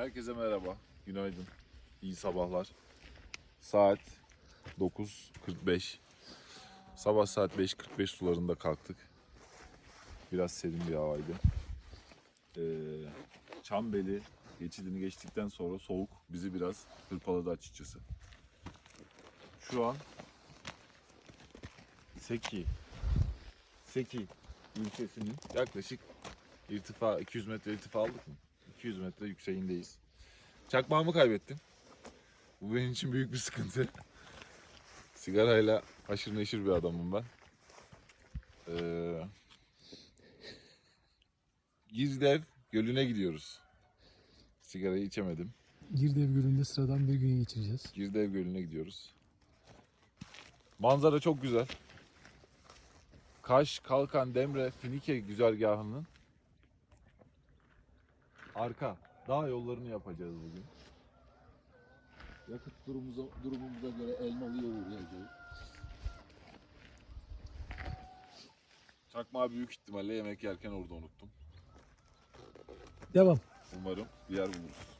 Herkese merhaba, günaydın, iyi sabahlar. Saat 9.45. Sabah saat 5.45 sularında kalktık. Biraz serin bir havaydı. Ee, Çambeli geçidini geçtikten sonra soğuk bizi biraz hırpaladı açıkçası. Şu an Seki Seki ilçesinin yaklaşık irtifa 200 metre irtifa aldık mı? 200 metre yükseğindeyiz. Çakmağımı kaybettim. Bu benim için büyük bir sıkıntı. Sigarayla haşır neşir bir adamım ben. Ee, Girdev Gölü'ne gidiyoruz. Sigarayı içemedim. Girdev Gölü'nde sıradan bir gün geçireceğiz. Girdev Gölü'ne gidiyoruz. Manzara çok güzel. Kaş, Kalkan, Demre, Finike güzergahının arka dağ yollarını yapacağız bugün. Yakıt durumumuza, durumumuza göre Elmalı'ya uğrayacağız. Çakmağı büyük ihtimalle yemek yerken orada unuttum. Devam. Umarım bir yer buluruz.